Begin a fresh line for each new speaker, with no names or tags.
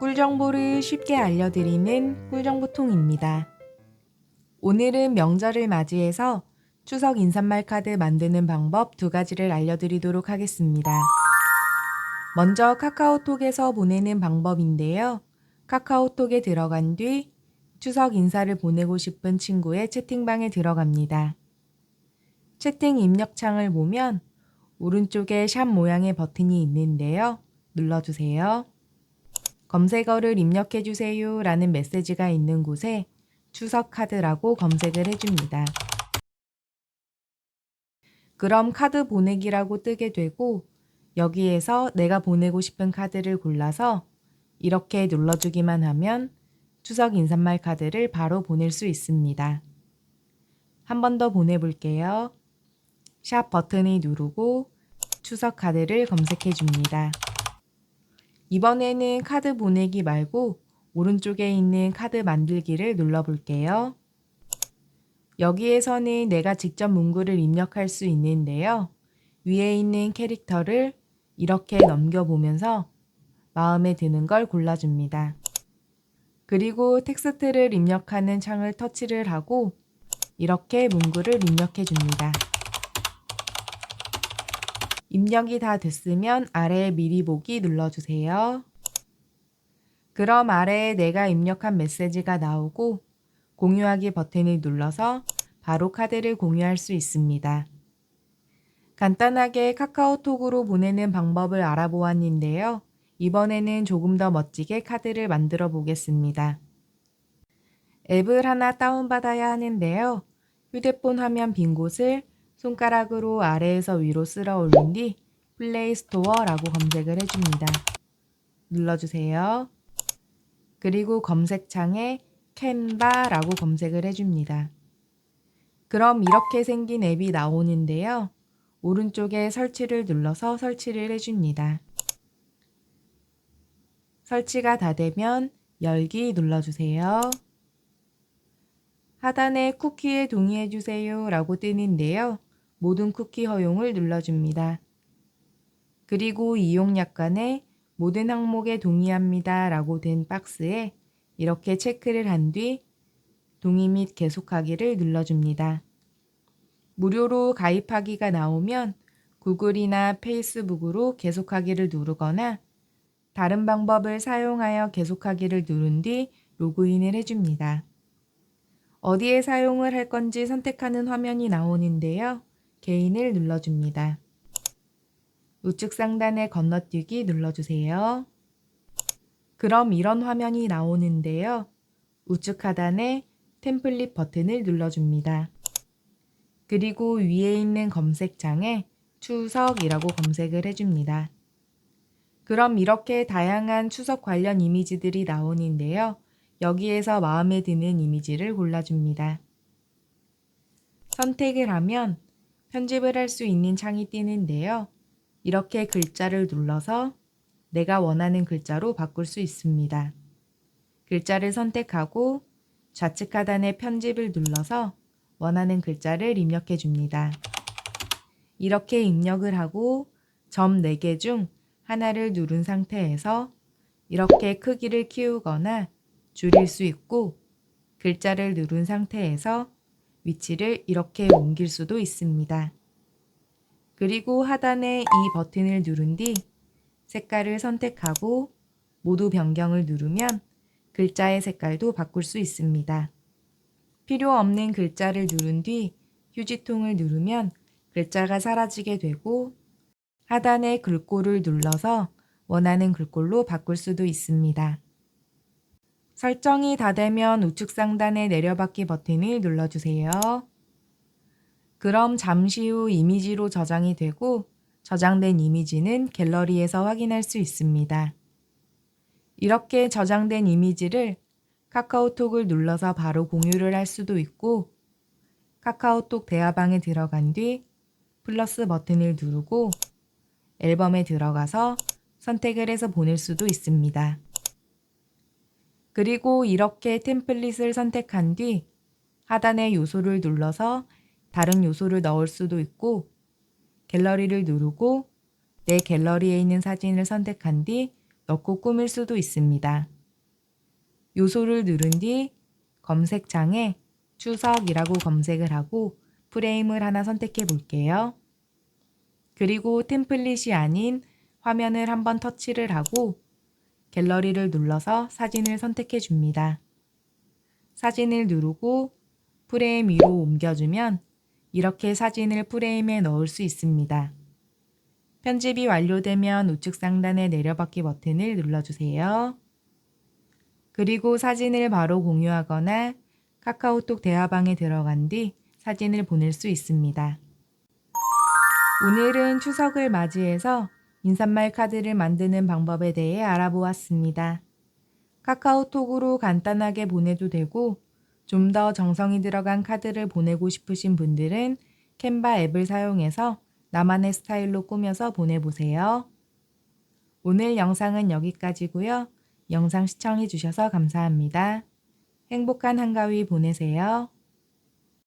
꿀 정보를 쉽게 알려드리는 꿀정보통입니다. 오늘은 명절을 맞이해서 추석 인사말 카드 만드는 방법 두 가지를 알려드리도록 하겠습니다. 먼저 카카오톡에서 보내는 방법인데요. 카카오톡에 들어간 뒤 추석 인사를 보내고 싶은 친구의 채팅방에 들어갑니다. 채팅 입력창을 보면 오른쪽에 샵 모양의 버튼이 있는데요. 눌러주세요. 검색어를 입력해 주세요 라는 메시지가 있는 곳에 추석 카드라고 검색을 해줍니다. 그럼 카드 보내기라고 뜨게 되고 여기에서 내가 보내고 싶은 카드를 골라서 이렇게 눌러주기만 하면 추석 인사말 카드를 바로 보낼 수 있습니다. 한 번 더 보내볼게요. 샵 버튼을 누르고 추석 카드를 검색해 줍니다. 이번에는 카드 보내기 말고 오른쪽에 있는 카드 만들기를 눌러볼게요. 여기에서는 내가 직접 문구를 입력할 수 있는데요. 위에 있는 캐릭터를 이렇게 넘겨보면서 마음에 드는 걸 골라줍니다. 그리고 텍스트를 입력하는 창을 터치를 하고 이렇게 문구를 입력해 줍니다. 입력이 다 됐으면 아래에 미리 보기 눌러주세요. 그럼 아래에 내가 입력한 메시지가 나오고 공유하기 버튼을 눌러서 바로 카드를 공유할 수 있습니다. 간단하게 카카오톡으로 보내는 방법을 알아보았는데요. 이번에는 조금 더 멋지게 카드를 만들어 보겠습니다. 앱을 하나 다운받아야 하는데요. 휴대폰 화면 빈 곳을 손가락으로 아래에서 위로 쓸어 올린 뒤 플레이 스토어라고 검색을 해줍니다. 눌러주세요. 그리고 검색창에 캔바라고 검색을 해줍니다. 그럼 이렇게 생긴 앱이 나오는데요. 오른쪽에 설치를 눌러서 설치를 해줍니다. 설치가 다 되면 열기 눌러주세요. 하단에 쿠키에 동의해주세요 라고 뜨는데요. 모든 쿠키 허용을 눌러줍니다. 그리고 이용 약관에 모든 항목에 동의합니다 라고 된 박스에 이렇게 체크를 한 뒤 동의 및 계속하기를 눌러줍니다. 무료로 가입하기가 나오면 구글이나 페이스북으로 계속하기를 누르거나 다른 방법을 사용하여 계속하기를 누른 뒤 로그인을 해줍니다. 어디에 사용을 할 건지 선택하는 화면이 나오는데요. 개인을 눌러줍니다. 우측 상단에 건너뛰기 눌러주세요. 그럼 이런 화면이 나오는데요. 우측 하단에 템플릿 버튼을 눌러줍니다. 그리고 위에 있는 검색창에 추석이라고 검색을 해줍니다. 그럼 이렇게 다양한 추석 관련 이미지들이 나오는데요. 여기에서 마음에 드는 이미지를 골라줍니다. 선택을 하면 편집을 할 수 있는 창이 뜨는데요. 이렇게 글자를 눌러서 내가 원하는 글자로 바꿀 수 있습니다. 글자를 선택하고 좌측 하단에 편집을 눌러서 원하는 글자를 입력해 줍니다. 이렇게 입력을 하고 점 4개 중 하나를 누른 상태에서 이렇게 크기를 키우거나 줄일 수 있고 글자를 누른 상태에서 위치를 이렇게 옮길 수도 있습니다. 그리고 하단에 이 버튼을 누른 뒤 색깔을 선택하고 모두 변경을 누르면 글자의 색깔도 바꿀 수 있습니다. 필요 없는 글자를 누른 뒤 휴지통을 누르면 글자가 사라지게 되고 하단의 글꼴을 눌러서 원하는 글꼴로 바꿀 수도 있습니다. 설정이 다 되면 우측 상단의 내려받기 버튼을 눌러주세요. 그럼 잠시 후 이미지로 저장이 되고 저장된 이미지는 갤러리에서 확인할 수 있습니다. 이렇게 저장된 이미지를 카카오톡을 눌러서 바로 공유를 할 수도 있고 카카오톡 대화방에 들어간 뒤 플러스 버튼을 누르고 앨범에 들어가서 선택을 해서 보낼 수도 있습니다. 그리고 이렇게 템플릿을 선택한 뒤 하단의 요소를 눌러서 다른 요소를 넣을 수도 있고 갤러리를 누르고 내 갤러리에 있는 사진을 선택한 뒤 넣고 꾸밀 수도 있습니다. 요소를 누른 뒤 검색창에 추석이라고 검색을 하고 프레임을 하나 선택해 볼게요. 그리고 템플릿이 아닌 화면을 한번 터치를 하고 갤러리를 눌러서 사진을 선택해 줍니다. 사진을 누르고 프레임 위로 옮겨주면 이렇게 사진을 프레임에 넣을 수 있습니다. 편집이 완료되면 우측 상단의 내려받기 버튼을 눌러주세요. 그리고 사진을 바로 공유하거나 카카오톡 대화방에 들어간 뒤 사진을 보낼 수 있습니다. 오늘은 추석을 맞이해서 인사말 카드를 만드는 방법에 대해 알아보았습니다. 카카오톡으로 간단하게 보내도 되고 좀 더 정성이 들어간 카드를 보내고 싶으신 분들은 캔바 앱을 사용해서 나만의 스타일로 꾸며서 보내보세요. 오늘 영상은 여기까지고요. 영상 시청해 주셔서 감사합니다. 행복한 한가위 보내세요.